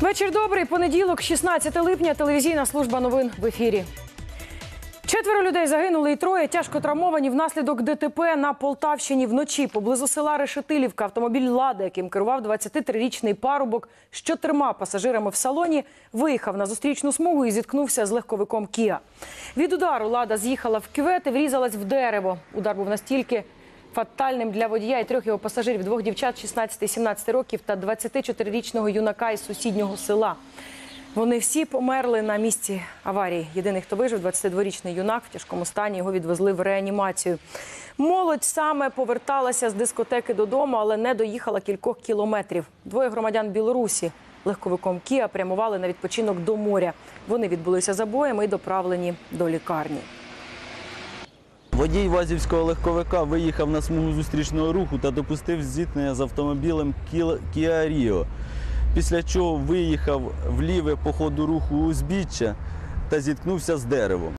Вечір добрий. Понеділок, 16 липня. Телевізійна служба новин в ефірі. Четверо людей загинули і троє тяжко травмовані внаслідок ДТП на Полтавщині вночі поблизу села Решетилівка. Автомобіль «Лада», яким керував 23-річний парубок з чотирма пасажирами в салоні, виїхав на зустрічну смугу і зіткнувся з легковиком Кіа. Від удару «Лада» з'їхала в кювет і врізалась в дерево. Удар був настільки фатальним для водія і трьох його пасажирів, двох дівчат 16 і 17 років та 24-річного юнака із сусіднього села. Вони всі померли на місці аварії. Єдиний, хто вижив, 22-річний юнак в тяжкому стані. Його відвезли в реанімацію. Молодь саме поверталася з дискотеки додому, але не доїхала кількох кілометрів. Двоє громадян Білорусі легковиком Кіа прямували на відпочинок до моря. Вони відбулися забоями і доправлені до лікарні. Водій Вазівського легковика виїхав на смугу зустрічного руху та допустив зіткнення з автомобілем Kia Rio. Після чого виїхав вліве по ходу руху узбіччя та зіткнувся з деревом.